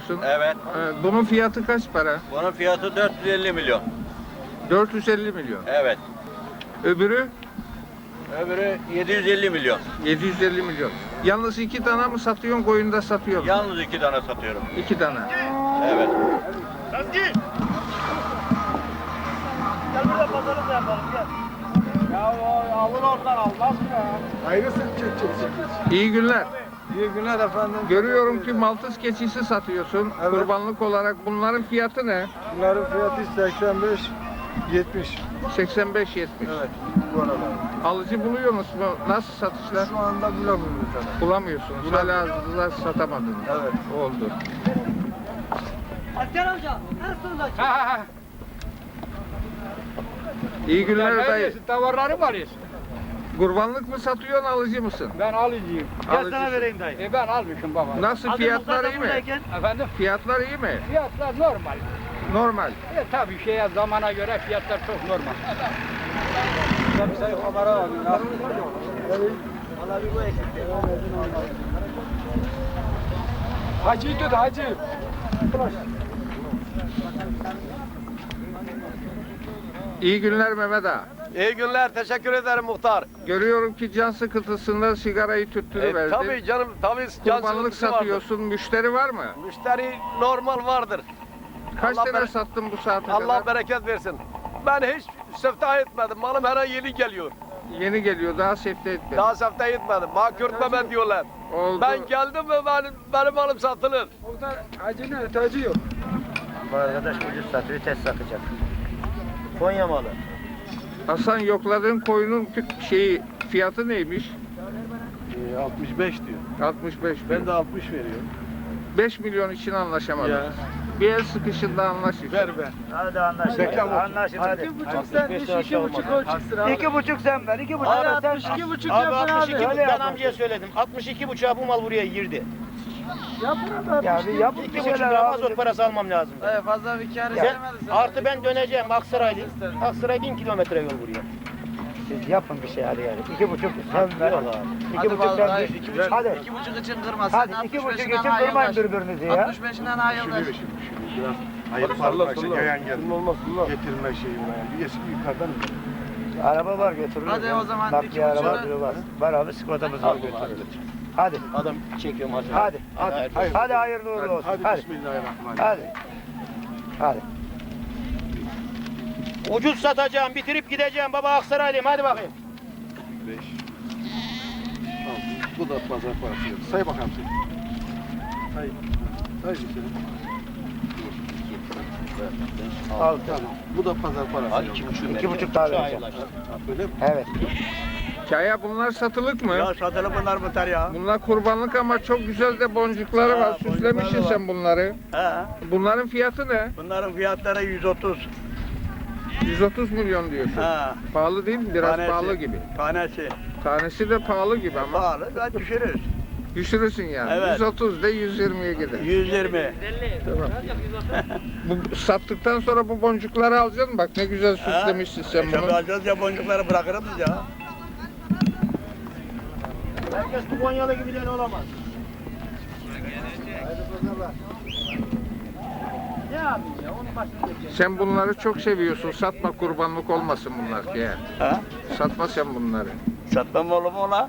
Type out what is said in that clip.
satıyorsun. Evet. Ee, Bunun fiyatı kaç para? Bunun fiyatı 450 milyon. 450 milyon. Evet. Öbürü Öbürü 750 milyon. 750 milyon. Yalnız iki tane mi satıyorsun, koyunda satıyorsun? Yalnız iki tane satıyorum. İki tane. Evet. Ayrısını çekeceksin. İyi günler. İyi günler efendim. Görüyorum ki Maltız keçisi satıyorsun. Evet. Kurbanlık olarak bunların fiyatı ne? Bunların fiyatı 85 70. 85-70. Evet. Bu arada. Alıcı buluyor musun? Nasıl satışlar? Şu anda bulamıyoruz efendim. Bulamıyorsunuz. Hala da satamadınız. Evet. Oldu. Asker amca, en sonunda İyi günler dayı. Davarları mı alıyorsun? Kurbanlık mı satıyorsun, alıcı mısın? Ben alıcıyım. Alıcısın. vereyim dayı. E ben almışım baba. Nasıl Hazır fiyatlar iyi mi? buradayken Efendim? Fiyatlar iyi mi? Fiyatlar normal. Normal. E tabii şeye zamana göre fiyatlar çok normal. Hacı tut hacı. İyi günler Mehmet Ağa. İyi günler, teşekkür ederim muhtar. Görüyorum ki can sıkıntısında sigarayı E, tüttürüverdin. tabii canım, tabii can Kurbanlık sıkıntısı vardır. satıyorsun. Müşteri var mı? Müşteri normal vardır. Kaç Allah tane sattın bu saate Allah kadar? bereket versin. Ben hiç seftah etmedim. Malım her ay yeni geliyor. Yeni geliyor. Daha sefte etmedi. Daha seftah etmedim. Makürtmeme diyorlar. Oldu. Ben geldim ve benim, benim malım satılır. Orada hacının ötacı yok. Bu arkadaş ucuz satıyor, test satacak. Konya malı. Hasan yokladığın koyunun şeyi fiyatı neymiş? Ee, 65 diyor. 65 Ben de 60 veriyorum. 5 milyon için anlaşamadınız. Ya. Bir el sıkışında anlaşın. Ver ver. Hadi anlaşın. Reklam olsun. Anlaşın hadi. İki buçuk senmiş, iki buçuk o çıksın abi. İki buçuk sen ver, iki buçuk Abi sen. 62 buçuk Abi, yapın 62 abi. ben amcaya söyledim. 62 buçuğa bu mal buraya girdi. Yapın abi. Ya bir yapın İki buçuk lira mazot parası almam lazım. Evet, fazla bir kar Ya, artı ben döneceğim Aksaray'da. Aksaray bin kilometre yol buraya. Siz yapın bir şey hadi yani. İki buçuk sen ver. İki buçuk sen ver. Hadi. İki buçuk için kırmasın. Hadi iki buçuk için kırmayın birbirinizi ya. 65'inden ayrılır. Şimdi biraz hayır parmak için yayan geldi. Olmaz olmaz. Getirme şeyi. Bir eski yukarıdan Araba var götürürüz. Hadi o zaman Bak iki bir araba buçuğu- var. Var abi sigortamız var götürürüz. Hadi. Adam çekiyorum hadi. Hadi. Hadi. Hayır. Hadi hayırlı uğurlu Hadi, olsun. hadi, Hadi. bismillahirrahmanirrahim. Hadi. Hadi. Ucuz satacağım, bitirip gideceğim. Baba Aksaraylıyım. Hadi bakayım. 5 Bu da pazar parası. Say bakalım sen. Say. Say bir kere. Al. Tamam. Bu da pazar parası Hadi yok. iki buçuk İki buçuk daha vereceğim. Öyle mi? Evet. Kaya bunlar satılık mı? Ya satılı bunlar mıtar ya. Bunlar kurbanlık ama çok güzel de boncukları var. Süslemişsin sen bunları. He. Bunların fiyatı ne? Bunların fiyatları 130. 130 milyon diyorsun. Ha. Pahalı değil mi? Biraz Tanesi. pahalı gibi. Tanesi. Tanesi de pahalı gibi ama. Pahalı. Ben düşürürüz. Düşürürsün yani. Evet. 130 de 120'ye gider. 120. Tamam. Bu sattıktan sonra bu boncukları alacaksın. Bak ne güzel süslemişsin sen bunu. alacağız ya boncukları bırakırız ya. Herkes bu Konyalı gibi olamaz. Sen bunları çok seviyorsun. Satma kurbanlık olmasın bunlar ki. Ha? Satma sen bunları. Satmam oğlum ona.